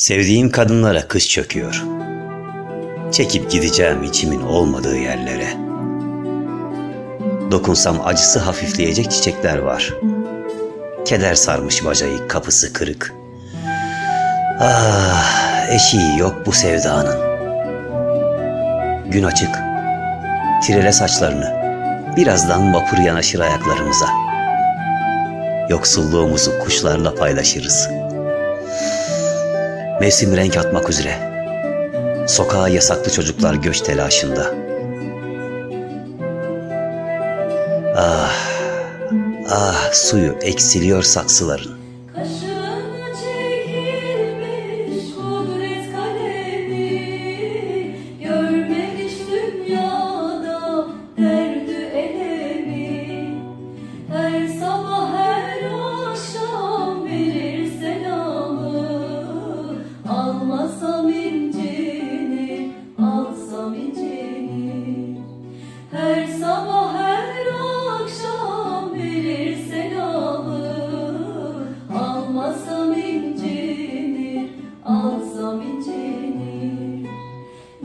Sevdiğim kadınlara kış çöküyor. Çekip gideceğim içimin olmadığı yerlere. Dokunsam acısı hafifleyecek çiçekler var. Keder sarmış bacayı, kapısı kırık. Ah, eşiği yok bu sevdanın. Gün açık. Tirele saçlarını. Birazdan vapur yanaşır ayaklarımıza. Yoksulluğumuzu kuşlarla paylaşırız. Mevsim renk atmak üzere. Sokağa yasaklı çocuklar göç telaşında. Ah, ah suyu eksiliyor saksıların. alsam incinir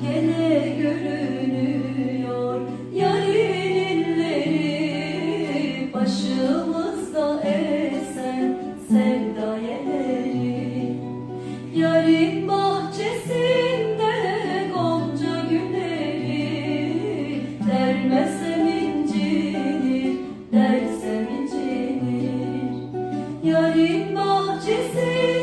Gene görünüyor. Yarın yarinin Başımızda esen sevda yeleri Yarın bahçesinde gonca gülleri Dermesem incinir, dersem incinir. Yarın bahçesinde